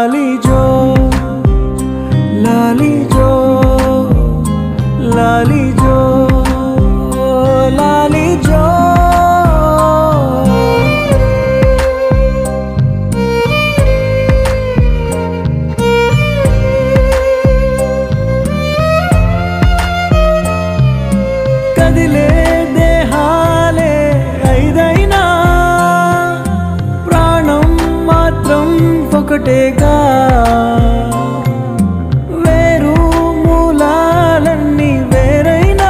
লালি জো লালি জো লালি ఒకటేగా